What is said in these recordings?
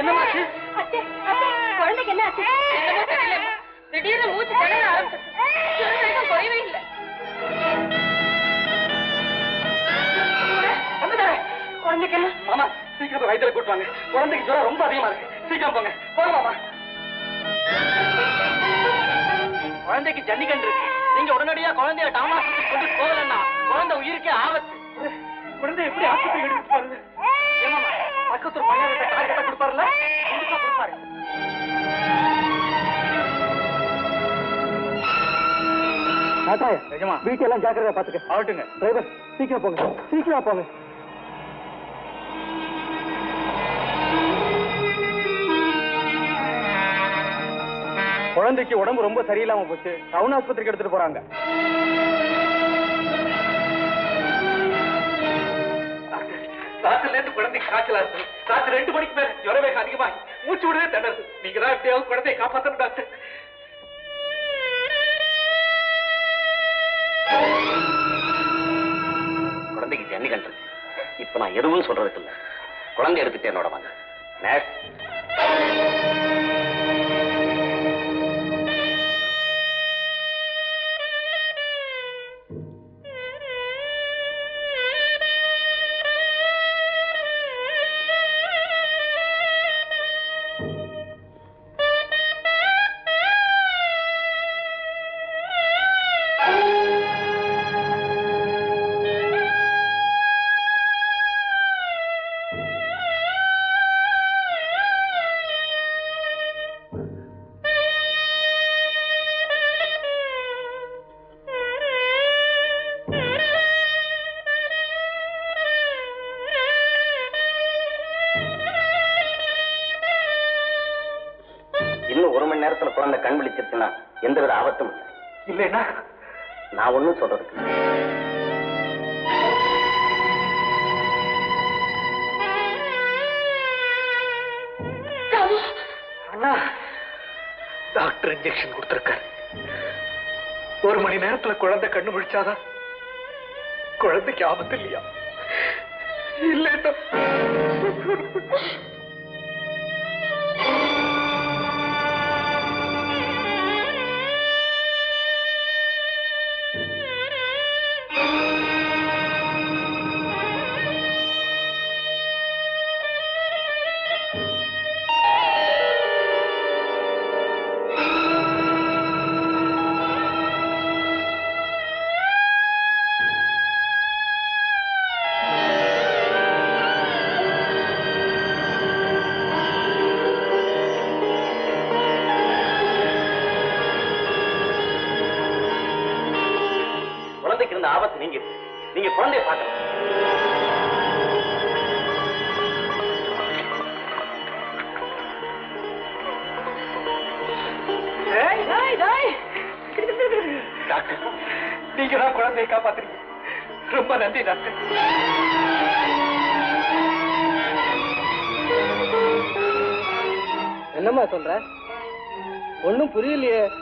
என்னமாச்சு குழந்தைக்கு என்ன ஆச்சு? திடீர்னு மூச்சு திணற ஆரம்பிச்சு இல்லை வந்துட்டாரே. குழந்தைக்கு என்ன? மாமா சீக்கிரம் போய் வயித்துல கூட்டு வாங்க. குழந்தைக்கு ஜுரம் ரொம்ப அதிகமா இருக்கு. சீக்கிரம் போங்க. போங்க மாமா. குழந்தைக்கு ஜன்னிகண்டு இருக்கு. நீங்க உடனடியா குழந்தைய டாமா கொண்டு போகலன்னா குழந்தை உயிருக்கே ஆபத்து. குழந்தை எப்படி ஆஸ்பத்திரி எடுத்து பாருங்க பக்கத்து பையன் கார் கட்ட கொடுப்பாரு. ஜாக்கிரதை பாத்துக்க ஆகட்டுங்க. டிரைவர் சீக்கிரம் போங்க. சீக்கிரம் போங்க. குழந்தைக்கு உடம்பு ரொம்ப சரியில்லாம போச்சு. டவுன் ஆஸ்பத்திரிக்கு எடுத்துட்டு போறாங்க. ராத்திரில இருந்து குழந்தைக்கு காய்ச்சலா இருக்கு ராத்திரி ரெண்டு மணிக்கு மேல ஜுர அதிகமாகி மூச்சு விடவே தண்டது நீங்க தான் எப்படியாவது குழந்தையை காப்பாத்தணும் டாக்டர். குழந்தைக்கு ஜன்னிகண்டு இருக்கு இப்ப நான் எதுவும் சொல்றதுக்கு இல்ல குழந்தை எடுத்துட்டு என்னோட வாங்க. நேஷ் நேரத்துல குழந்தை கண் விழிச்சிருச்சுன்னா எந்தவித ஆபத்தும் இல்லை. இல்லைன்னா? நான் ஒண்ணும் சொல்றதுக்கு. அண்ணா டாக்டர் இன்ஜெக்ஷன் கொடுத்திருக்காரு. ஒரு மணி நேரத்துல குழந்தை கண்ணு முழிச்சாதான் குழந்தைக்கு ஆபத்து இல்லையா? இல்லைன்னா நீங்க தான் குழந்தையை காப்பாத்துறீங்க. ரொம்ப நன்றி டாக்டர். என்னம்மா சொல்ற? ஒண்ணும் புரியலையே.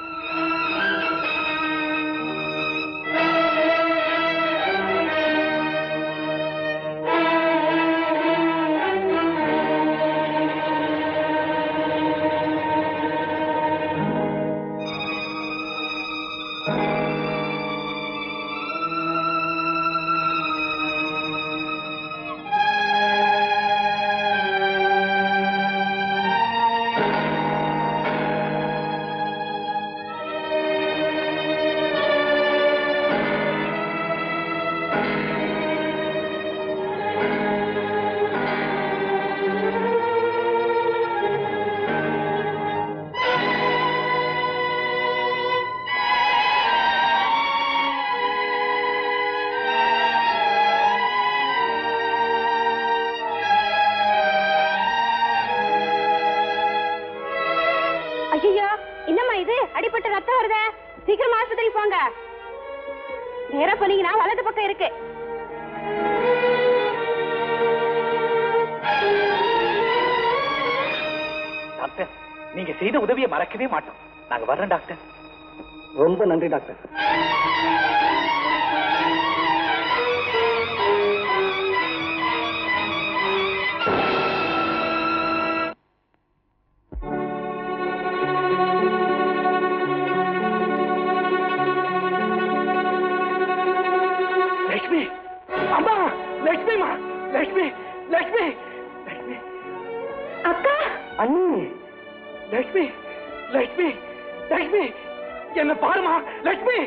ஐயோ என்னம்மா இது? அடிபட்ட ரத்தம் வருதே. சீக்கிரம் ஆஸ்பத்திரி போங்க. நேரா போனீங்கன்னா வலது பக்கம் இருக்கு. டாக்டர் நீங்க செய்த உதவியை மறக்கவே மாட்டோம். நாங்க வர்றோம் டாக்டர். ரொம்ப நன்றி டாக்டர். லட்சுமிமா லட்சுமி லட்சுமி லட்சுமி அக்கா அண்ணி லட்சுமி லட்சுமி லட்சுமி என்ன பாருமா லட்சுமி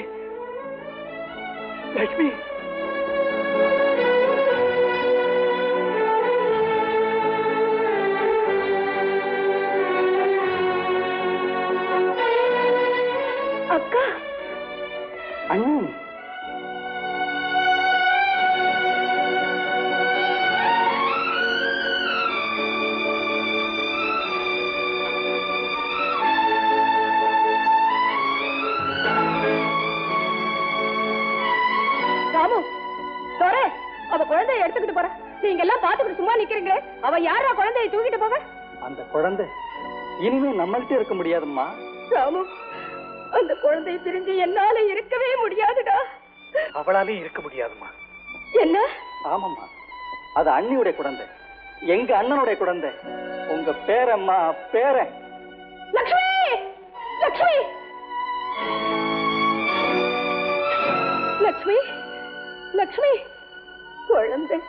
நீங்க எல்லாம் பாத்துக்கிட்டு சும்மா நிக்கிறீங்களே. அவ யாரா குழந்தைய தூக்கிட்டு போவ அந்த குழந்தை இனிமே நம்மள்ட்ட இருக்க முடியாதும்மா. ராமு அந்த குழந்தைய பிரிஞ்சு என்னால இருக்கவே முடியாதுடா. அவளாலே இருக்க முடியாதும்மா. என்ன? ஆமாம்மா. அது அண்ணியுடைய குழந்தை. எங்க அண்ணனுடைய குழந்தை. உங்க பேரம்மா பேரன். லக்ஷ்மி! லக்ஷ்மி! லக்ஷ்மி! லக்ஷ்மி! குழந்தை.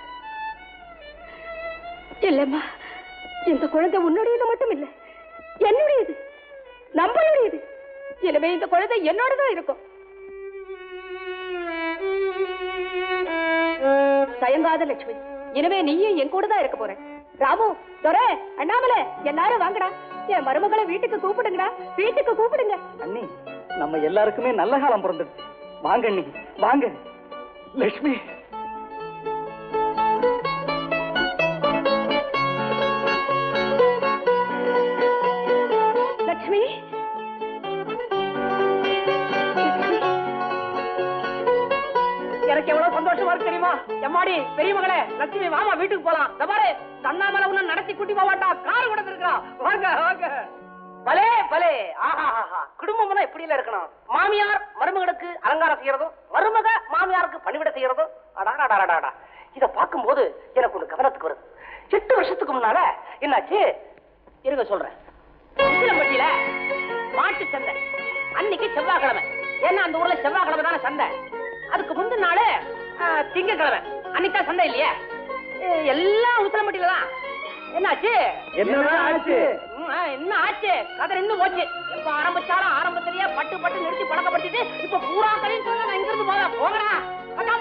இல்லம்மா. இந்த குழந்தை உன்னுடையது மட்டும் இல்ல என்னுடையது. நம்மளுடையது. இனிமே இந்த குழந்தை என்னோடதான் இருக்கும். தயங்காத லட்சுமி. இனிமே நீயும் என் கூட தான் இருக்க போற. ராமு துரை அண்ணாமலை எல்லாரும் வாங்கடா. என் மருமகளை வீட்டுக்கு கூப்பிடுங்கடா. வீட்டுக்கு கூப்பிடுங்க. அண்ணி நம்ம எல்லாருக்குமே நல்ல காலம் பிறந்துடுச்சு. வாங்க அண்ணி வாங்க. லட்சுமி. சந்தோஷமா இருக்கு தெரியுமா? எம்மாடி பெரிய மகளே லட்சுமி வாமா வீட்டுக்கு போலாம். இந்த தன்னா மேல உன்ன நடத்தி கூட்டி போவாட்டா? கார் கூட இருக்கா வாங்க வாங்க. பலே பலே. ஆஹா ஆஹா குடும்பம்னா எப்படி இல்ல இருக்கணும்? மாமியார் மருமகளுக்கு அலங்காரம் செய்யறதும் மருமக மாமியாருக்கு பணிவிட செய்யறதும் அடாடாடாடாடா இத பார்க்கும்போது எனக்கு ஒரு கவனத்துக்கு வருது. எட்டு வருஷத்துக்கு முன்னால என்னாச்சு? இருங்க சொல்றேன். உசிலம்பட்டியில மாட்டு சந்தை. அன்னைக்கு செவ்வாய்க்கிழமை. ஏன்னா அந்த ஊர்ல செவ்வாய்க்கிழமை தானே சந்தை. அதுக்கு முந்தின நாள் திங்கக்கிழமை. அன்னைக்கு தான் சந்தை இல்லையா? எல்லாம் உத்தரமட்டில என்ன ஆச்சு? என்னதான் ஆச்சு என்ன ஆச்சு? கதை இன்னும் போச்சு. இப்ப ஆரம்பிச்சாலும் ஆரம்பத்திலேயே பட்டு பட்டு நிறுத்தி பழக்கப்படுத்திட்டு இப்ப பூரா கதையும் சொல்ல நான் இங்க இருந்து போதா போகடா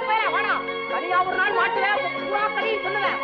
போயிட வேணாம் தனியா ஒரு நாள் மாட்டுல பூரா கதையும் சொல்லுவேன்.